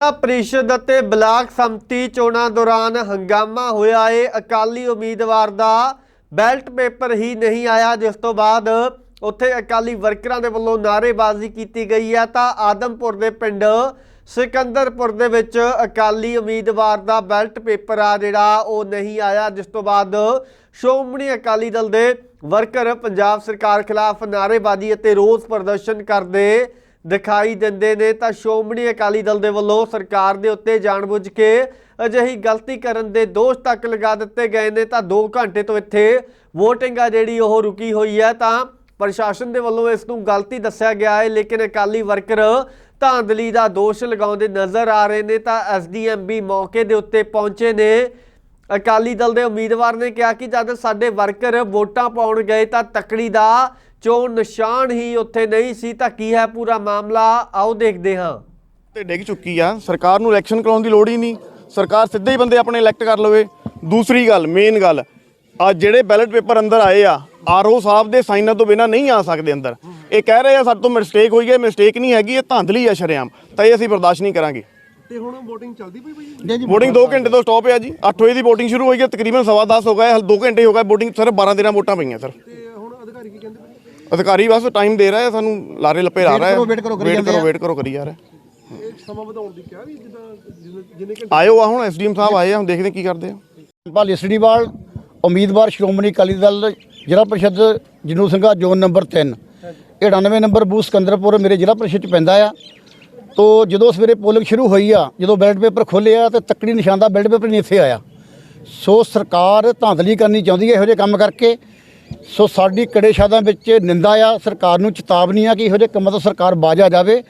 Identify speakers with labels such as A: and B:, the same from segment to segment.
A: ਜ਼ਿਲ੍ਹਾ ਪ੍ਰੀਸ਼ਦ ਅਤੇ ਬਲਾਕ ਸੰਮਤੀ ਚੋਣਾਂ ਦੌਰਾਨ ਹੰਗਾਮਾ ਹੋਇਆ ਏ। ਅਕਾਲੀ ਉਮੀਦਵਾਰ ਦਾ ਬੈਲਟ ਪੇਪਰ ਹੀ ਨਹੀਂ ਆਇਆ। ਜਿਸ ਤੋਂ ਬਾਅਦ ਉੱਥੇ ਅਕਾਲੀ ਵਰਕਰਾਂ ਦੇ ਵੱਲੋਂ ਨਾਅਰੇਬਾਜ਼ੀ ਕੀਤੀ ਗਈ ਹੈ। ਤਾਂ ਆਦਮਪੁਰ ਦੇ ਪਿੰਡ ਸਿਕੰਦਰਪੁਰ ਦੇ ਵਿੱਚ ਅਕਾਲੀ ਉਮੀਦਵਾਰ ਦਾ ਬੈਲਟ ਪੇਪਰ ਆ ਜਿਹੜਾ, ਉਹ ਨਹੀਂ ਆਇਆ। ਜਿਸ ਤੋਂ ਬਾਅਦ ਸ਼੍ਰੋਮਣੀ ਅਕਾਲੀ ਦਲ ਦੇ ਵਰਕਰ ਪੰਜਾਬ ਸਰਕਾਰ ਖਿਲਾਫ ਨਾਅਰੇਬਾਜ਼ੀ ਅਤੇ ਰੋਸ ਪ੍ਰਦਰਸ਼ਨ ਕਰਦੇ ਦਿਖਾਈ ਦਿੰਦੇ ਨੇ ਤਾਂ ਸ਼੍ਰੋਮਣੀ ਅਕਾਲੀ ਦਲ ਦੇ ਵੱਲੋਂ ਸਰਕਾਰ ਦੇ ਉੱਤੇ ਜਾਣਬੁੱਝ ਕੇ ਅਜਿਹੀ ਗਲਤੀ ਕਰਨ ਦੇ ਦੋਸ਼ ਤੱਕ ਲਗਾ ਦਿੱਤੇ ਗਏ ਨੇ ਤਾਂ 2 ਘੰਟੇ ਤੋਂ ਇੱਥੇ VOTING ਆ ਜਿਹੜੀ ਉਹ ਰੁਕੀ ਹੋਈ ਹੈ ਤਾਂ ਪ੍ਰਸ਼ਾਸਨ ਦੇ ਵੱਲੋਂ ਇਸ ਨੂੰ ਗਲਤੀ ਦੱਸਿਆ ਗਿਆ ਹੈ, ਲੇਕਿਨ ਅਕਾਲੀ ਵਰਕਰ ਧਾਂਦਲੀ ਦਾ ਦੋਸ਼ ਲਗਾਉਂਦੇ ਨਜ਼ਰ ਆ ਰਹੇ ਨੇ ਤਾਂ ਐਸਡੀਐਮ ਵੀ ਮੌਕੇ ਦੇ ਉੱਤੇ ਪਹੁੰਚੇ ਨੇ। ਅਕਾਲੀ ਦਲ ਦੇ ਉਮੀਦਵਾਰ ਨੇ ਕਿਹਾ ਕਿ ਜਦ ਸਾਡੇ ਵਰਕਰ ਵੋਟਾਂ ਪਾਉਣ ਗਏ ਤਾਂ ਤਕੜੀ ਦਾ ਚੋਣ ਨਿਸ਼ਾਨ ਹੀ ਉੱਥੇ ਨਹੀਂ ਸੀ ਤਾਂ ਕੀ ਹੈ ਪੂਰਾ ਮਾਮਲਾ? ਆਓ ਦੇਖਦੇ ਹਾਂ।
B: ਤੇ ਡਿੱਗ ਚੁੱਕੀ ਆ। ਸਰਕਾਰ ਨੂੰ ਇਲੈਕਸ਼ਨ ਕਰਾਉਣ ਦੀ ਲੋੜ ਹੀ ਨਹੀਂ। ਸਰਕਾਰ ਸਿੱਧੇ ਹੀ ਬੰਦੇ ਆਪਣੇ ਇਲੈਕਟ ਕਰ ਲਵੇ। ਦੂਸਰੀ ਗੱਲ ਮੇਨ ਗੱਲ ਆ ਜਿਹੜੇ ਬੈਲਟ ਪੇਪਰ ਅੰਦਰ ਆਏ ਆ ਆਰਓ ਸਾਹਿਬ ਦੇ ਸਾਈਨਾਂ ਤੋਂ ਬਿਨਾ ਨਹੀਂ ਆ ਸਕਦੇ ਅੰਦਰ। ਇਹ ਕਹਿ ਰਹੇ ਆ ਸਾਡੇ ਤੋਂ ਮਿਸਟੇਕ ਹੋਈ ਹੈ ਮਿਸਟੇਕ ਨਹੀਂ ਹੈਗੀ ਇਹ ਧਾਂਦਲੀ ਆ ਸ਼ਰੇਆਮ। ਤਾਂ ਇਹ ਅਸੀਂ ਬਰਦਾਸ਼ਤ ਨਹੀਂ ਕਰਾਂਗੇ।
C: ਤੇ ਹੁਣ VOTING ਚੱਲਦੀ ਪਈ ਬਈ?
B: VOTING 2 ਘੰਟੇ ਤੋਂ ਸਟਾਪ ਹੈ ਜੀ। 8 ਵਜੇ ਦੀ VOTING ਸ਼ੁਰੂ ਹੋਈ ਹੈ ਤਕਰੀਬਨ ਸਵਾ 10 ਹੋ ਗਏ ਹਲ 2 ਘੰਟੇ ਹੋ ਗਏ VOTING ਸਿਰਫ 12 13 ਵੋਟਾਂ ਪਈਆਂ ਸਰ
C: ਤੇ ਹੁਣ ਅਧਿਕਾਰੀ ਕੀ ਕਹਿੰਦੇ?
B: ਅਧਿਕਾਰੀ ਬਸ ਟਾਈਮ ਦੇ ਰਿਹਾ ਸਾਨੂੰ ਲਾਰੇ ਲੱਪੇ ਲਾ ਰਿਹਾ ਹੈ
D: ਕਰੋ,
B: ਵੇਟ ਕਰੋ। ਵੇਟ ਕਰੋ ਕਰੀ ਜਾ ਰਿਹਾ
C: ਇਹ ਸਮਾਂ ਵਧਾਉਣ ਦੀ ਕਿਹਾ ਵੀ ਜਿੱਦਾਂ ਜਿੰਨੇ-
B: ਆਇਓ ਆ ਹੁਣ ਐਸਡੀਐਮ ਸਾਹਿਬ ਆਏ ਆ ਹੁਣ ਦੇਖਦੇ ਕੀ ਕਰਦੇ ਆ।
D: ਪਾਲ ਇਸੜੀਵਾਲ ਉਮੀਦਵਾਰ ਸ਼੍ਰੋਮਣੀ ਅਕਾਲੀ ਦਲ ਜ਼ਿਲ੍ਹਾ ਪ੍ਰੀਸ਼ਦ ਜਨੂ ਸਿੰਘਾ ਜ਼ੋਨ ਨੰਬਰ 3 ਇਹ 98 ਨੰਬਰ ਬੂਥ ਸਿਕੰਦਰਪੁਰ ਮੇਰੇ ਜ਼ਿਲ੍ਹਾ ਪ੍ਰੀਸ਼ਦ ਚ ਪੈਂਦਾ ਆ। ਤੋ ਜਦੋਂ ਸਵੇਰੇ ਪੋਲਿੰਗ ਸ਼ੁਰੂ ਹੋਈ ਆ ਜਦੋਂ ਬੈਲਟ ਪੇਪਰ ਖੋਲ੍ਹਿਆ ਤੇ ਤੱਕੜੀ ਨਿਸ਼ਾਨ ਦਾ ਬੈਲਟ ਪੇਪਰ ਨਹੀਂ ਇੱਥੇ ਆਇਆ। ਸੋ ਸਰਕਾਰ ਧਾਂਦਲੀ ਕਰਨੀ ਚਾਹੁੰਦੀ ਹੈ ਇਹੋ ਜਿਹੇ ਕੰਮ ਕਰਕੇ। ਸੋ ਸਾਡੀ ਕੜੇ ਸ਼ਾਦਾਂ ਵਿੱਚ ਨਿੰਦਾ ਆ, ਸਰਕਾਰ ਨੂੰ ਚੇਤਾਵਨੀ ਆ ਕਿ ਇਹੋ ਜਿਹੇ ਕੰਮਾਂ ਤੋਂ ਸਰਕਾਰ ਬਾਜ ਆ ਜਾਵੇ,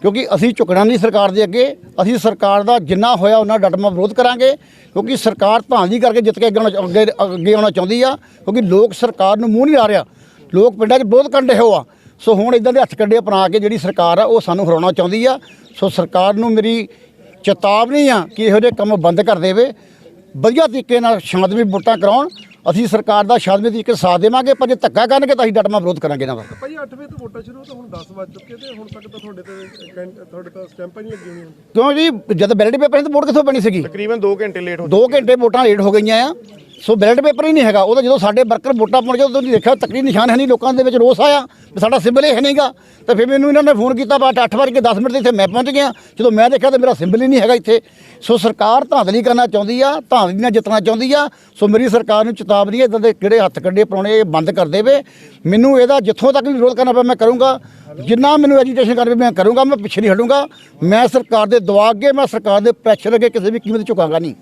D: ਕਿਉਂਕਿ ਅਸੀਂ ਝੁਕਣਾ ਨਹੀਂ ਸਰਕਾਰ ਦੇ ਅੱਗੇ, ਅਸੀਂ ਸਰਕਾਰ ਦਾ ਜਿੰਨਾ ਹੋਇਆ ਉਹਨਾਂ ਡਟਮਾ ਵਿਰੋਧ ਕਰਾਂਗੇ, ਕਿਉਂਕਿ ਸਰਕਾਰ ਧਾਂਦਲੀ ਕਰਕੇ ਜਿੱਤ ਕੇ ਅੱਗੇ ਆਉਣਾ- ਅੱਗੇ ਅੱਗੇ ਆਉਣਾ ਚਾਹੁੰਦੀ ਆ, ਕਿਉਂਕਿ ਲੋਕ ਸਰਕਾਰ ਨੂੰ ਮੂੰਹ ਨਹੀਂ ਲਾ ਰਿਹਾ, ਲੋਕ ਪਿੰਡਾਂ 'ਚ ਵਿਰੋਧ ਕਰਨ ਹੋ ਆ। ਸੋ ਹੁਣ ਇਦਾਂ ਦੇ ਹੱਥ ਕੱਢੇ ਅਪਣਾ ਕੇ ਜਿਹੜੀ ਸਰਕਾਰ ਆ, ਉਹ ਸਾਨੂੰ ਹਰਾਉਣਾ ਚਾਹੁੰਦੀ ਆ। ਸੋ ਸਰਕਾਰ ਨੂੰ ਮੇਰੀ ਚੇਤਾਵਨੀ ਆ ਕਿ ਇਹੋ ਜਿਹੇ ਕੰਮ ਬੰਦ ਕਰ ਦੇਵੇ, ਵਧੀਆ ਤਰੀਕੇ ਨਾਲ ਸ਼ਾਂਤਮਈ ਵੋਟਾਂ ਕਰਾਉਣ ਅਸੀਂ ਸਰਕਾਰ ਦਾ ਸ਼ਾਂਤਮਈ ਤਰੀਕੇ ਸਾਥ ਦੇਵਾਂਗੇ ਪਰ ਜੇ ਧੱਕਾ ਕਰਨਗੇ ਤਾਂ ਅਸੀਂ ਡਟਮਾ ਵਿਰੋਧ ਕਰਾਂਗੇ ਇਹਨਾਂ ਦਾ
C: ਭਾਈ 8 ਵਜੇ ਤੋਂ ਵੋਟਾਂ ਸ਼ੁਰੂ ਤਾਂ ਹੁਣ 10 ਵੱਜ ਚੁੱਕੇ ਤੇ ਹੁਣ ਤੱਕ ਤਾਂ ਤੁਹਾਡੇ ਤੇ ਕੈਂ- ਤੁਹਾਡੇ ਤਾਂ ਸਟੈਂਪਾਂ ਨਹੀਂ ਲੱਗੀਆਂ ਹੋਈਆਂ।
D: ਕਿਉਂ ਜੀ? ਜਦ ਬੈਲਟ ਪੇਪਰ ਸੀ ਤਾਂ ਵੋਟ ਕਿੱਥੋਂ ਪੈਣੀ ਸੀਗੀ?
B: ਤਕਰੀਬਨ 2 ਘੰਟੇ ਲੇਟ ਹੋ
D: 2 ਘੰਟੇ ਵੋਟਾਂ ਲੇਟ ਹੋ ਗਈਆਂ ਆ। ਸੋ ਬੈਲਟ ਪੇਪਰ ਹੀ ਨਹੀਂ ਹੈਗਾ। ਉਹਦਾ ਜਦੋਂ ਸਾਡੇ ਵਰਕਰ ਵੋਟਾਂ ਪਾਉਣ ਗਏ, ਉਦੋਂ ਨਹੀਂ ਦੇਖਿਆ ਤਕਰੀ ਨਿਸ਼ਾਨ ਹੈ ਨਹੀਂ, ਲੋਕਾਂ ਦੇ ਵਿੱਚ ਰੋਸ ਆਇਆ ਵੀ ਸਾਡਾ ਸਿੰਬਲ ਹੀ ਹੈ ਨਹੀਂਗਾ। ਤਾਂ ਫਿਰ ਮੈਨੂੰ ਇਹਨਾਂ ਨੇ ਫੋਨ ਕੀਤਾ, ਬਾਅਦ 8 ਵਜੇ ਕੇ 10 ਮਿੰਟ ਤੇ ਇੱਥੇ ਮੈਂ ਪਹੁੰਚ ਗਿਆ। ਜਦੋਂ ਮੈਂ ਦੇਖਿਆ ਤਾਂ ਮੇਰਾ ਸਿੰਬਲ ਹੀ ਨਹੀਂ ਹੈਗਾ ਇੱਥੇ। ਸੋ ਸਰਕਾਰ ਧਾਂਦਲੀ ਕਰਨਾ ਚਾਹੁੰਦੀ ਆ, ਧਾਂਦਲੀ ਨਾਲ ਜਿੱਤਣਾ ਚਾਹੁੰਦੀ ਆ। ਸੋ ਮੇਰੀ ਸਰਕਾਰ ਨੂੰ ਚੇਤਾਵਨੀ ਹੈ ਇਦਾਂ ਦੇ ਕਿਹੜੇ ਹੱਥ ਕੱਢੇ ਪਾਉਣੇ, ਇਹ ਬੰਦ ਕਰ ਦੇਵੇ। ਮੈਨੂੰ ਇਹਦਾ ਜਿੱਥੋਂ ਤੱਕ ਵੀ ਵਿਰੋਧ ਕਰਨਾ ਪਿਆ, ਮੈਂ ਕਰੂੰਗਾ। ਜਿੰਨਾ ਮੈਨੂੰ ਐਜੀਟੇਸ਼ਨ ਕਰਨੀ ਮੈਂ ਕਰੂੰਗਾ, ਮੈਂ ਪਿੱਛੇ ਨਹੀਂ ਹਟੂੰਗਾ। ਮੈਂ ਸਰਕਾਰ ਦੇ ਦਵਾ ਅੱਗੇ, ਮੈਂ ਸਰਕਾਰ ਦੇ ਪ੍ਰੈਸ਼ਰ ਅੱਗੇ ਕਿਸੇ ਵੀ ਕੀਮਤ ਝੁਕਾਂਗਾ ਨਹੀਂ।